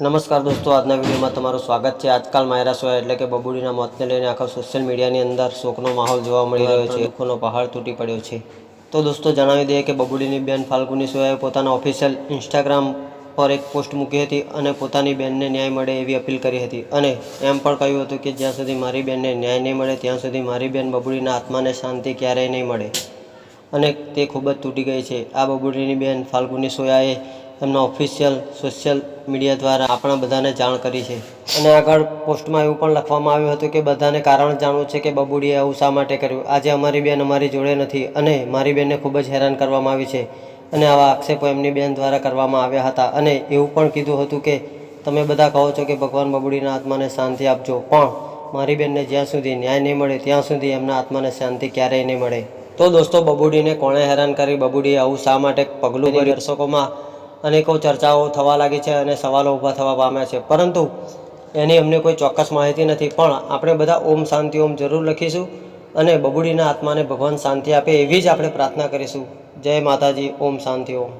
નમસ્કાર દોસ્તો, આજના વિડીયોમાં તમારું સ્વાગત છે. આજકાલ માયરા સોયા એટલે કે બબુડીના મોતને લઈને આખા સોશિયલ મીડિયાની અંદર શોકનો માહોલ જોવા મળી રહ્યો છે. દુઃખોનો પહાડ તૂટી પડ્યો છે. તો દોસ્તો, જણાવી દઈએ કે બબુડીની બેન ફાલ્ગુની સોયાએ પોતાના ઓફિશિયલ ઇન્સ્ટાગ્રામ પર એક પોસ્ટ મૂકી હતી અને પોતાની બેનને ન્યાય મળે એવી અપીલ કરી હતી. અને એમ પણ કહ્યું હતું કે જ્યાં સુધી મારી બેનને ન્યાય નહીં મળે, ત્યાં સુધી મારી બેન બબુડીના આત્માને શાંતિ ક્યારેય નહીં મળે. અને તે ખૂબ જ તૂટી ગઈ છે. આ બબુડીની બેન ફાલ્ગુની સોયાએ એમના ઓફિશિયલ સોશિયલ મીડિયા દ્વારા આપણા બધાને જાણ કરી છે. અને આગળ પોસ્ટમાં એવું પણ લખવામાં આવ્યું હતું કે બધાને કારણ જાણવું છે કે બબુડીએ આવું શા માટે કર્યું? આજે અમારી બેન અમારી જોડે નથી અને મારી બેનને ખૂબ જ હેરાન કરવામાં આવી છે. અને આવા આક્ષેપો એમની બેન દ્વારા કરવામાં આવ્યા હતા. અને એવું પણ કીધું હતું કે તમે બધા કહો છો કે ભગવાન બબુડીના આત્માને શાંતિ આપજો, પણ મારી બેનને જ્યાં સુધી ન્યાય નહીં મળે, ત્યાં સુધી એમના આત્માને શાંતિ ક્યારેય નહીં મળે. તો દોસ્તો, બબુડીને કોણે હેરાન કરી? બબુડીએ આવું શા માટે પગલું દર્શકોમાં અનેકો ચર્ચાઓ થવા લાગી છે અને સવાલો ઊભા થવા પામ્યા છે. પરંતુ એની અમને કોઈ ચોક્કસ માહિતી નથી. પણ આપણે બધા ઓમ શાંતિ ઓમ જરૂર લખીશું અને બબુડીના આત્માને ભગવાન શાંતિ આપે એવી જ આપણે પ્રાર્થના કરીશું. જય માતાજી, ઓમ શાંતિ ઓમ.